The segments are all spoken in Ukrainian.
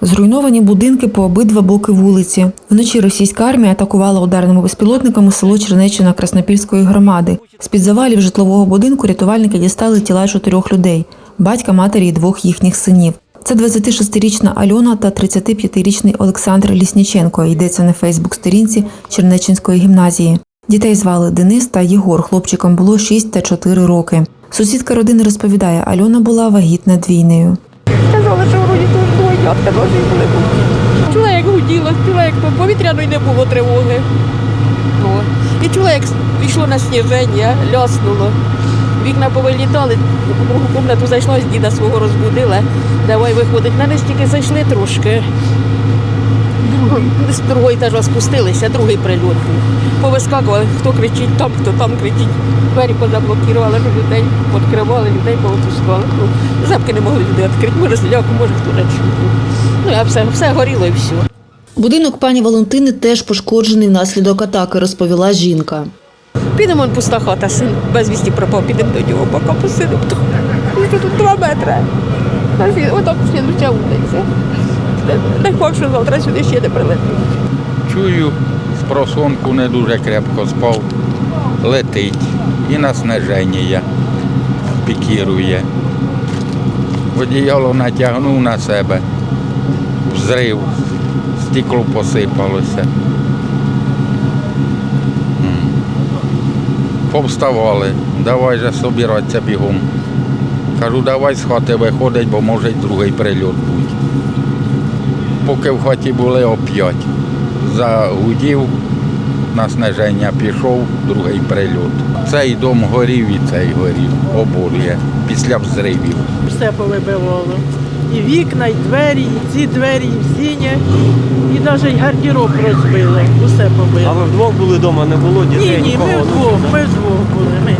Зруйновані будинки по обидва боки вулиці. Вночі російська армія атакувала ударними безпілотниками село Чернеччина Краснопільської громади. З-під завалів житлового будинку рятувальники дістали тіла чотирьох людей батька, матері і двох їхніх синів. Це 26-річна Альона та 35-річний Олександр Лісніченко. Йдеться на Фейсбук-сторінці Чернеччинської гімназії. Дітей звали Денис та Єгор. Хлопчикам було 6 та 4 роки. Сусідка родини розповідає, Альона була вагітна двійнею. Вроді тут були. Чула, як гуділа, чула, як по повітряної не було тривоги. О. І чула, як йшло на сніження, ляснуло. Вікна повилітали, в другу кімнату зайшла, діда свого розбудила. Давай виходить. На них тільки зайшли трошки. З другого етажа спустилися, другий прильот був. Повискакували, хто кричить там, хто там кричить. Двері позаблокували, людей відкривали, людей повипускали. Ну, запки не могли люди відкрити, може зляку, може хто не чув. Ну, а все, все горіло і все. Будинок пані Валентини теж пошкоджений внаслідок атаки, розповіла жінка. Підемо он пуста хата, син безвісті пропав, підемо до нього, поки посидимо. тут. Два метри. Отак слідуча вулиця. Не факт, що завтра сюди ще не прилетить. Чую, з просонку не дуже крепко спав, летить і на сниження пікірує. Одіяло натягнув на себе, взрив, стекло посипалося. Повставали, давай же собиратися бігом. Кажу, давай з хати виходить, бо може й другий прильот бути. Поки в хаті були оп'ять загудів, на сниження пішов, другий прильот. Цей дом горів і цей горів, обоє, після взривів. все повибивало. І вікна, і двері, і ці двері, і сіні, і навіть гардероб розбило, усе А побило. ви вдвох були вдома, не було дітей? ні, нікого? ми вдвох, ми вдвох були, ми.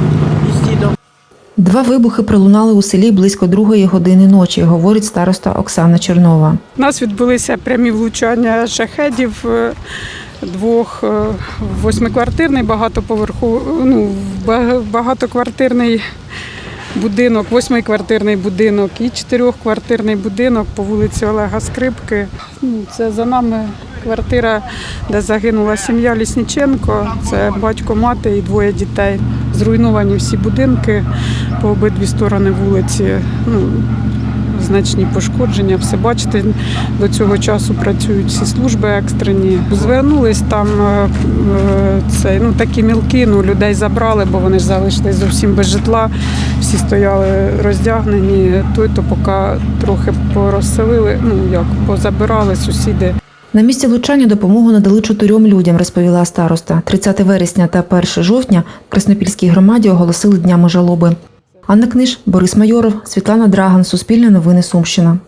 Два вибухи пролунали у селі близько другої години ночі, говорить староста Оксана Чернова. У нас відбулися прямі влучання шахедів е, двох е, восьмиквартирний багатоповерху, ну, багатоквартирний будинок, восьмиквартирний будинок і чотирьохквартирний будинок по вулиці Олега Скрипки. Ну, Це за нами квартира, де загинула сім'я Лісніченко. Це батько, мати і двоє дітей. Зруйновані всі будинки по обидві сторони вулиці. Ну, значні пошкодження. Все бачите, до цього часу працюють всі служби екстрені. Звернулись там е, е, цей, ну, такі мілки, ну, людей забрали, бо вони ж залишились зовсім без житла. Всі стояли роздягнені. Той то поки трохи порозселили, ну як позабирали сусіди. На місці влучання допомогу надали чотирьом людям, розповіла староста. 30 вересня та 1 жовтня в Краснопільській громаді оголосили днями жалоби. Анна Книж, Борис Майоров, Світлана Драган, Суспільне новини Сумщина.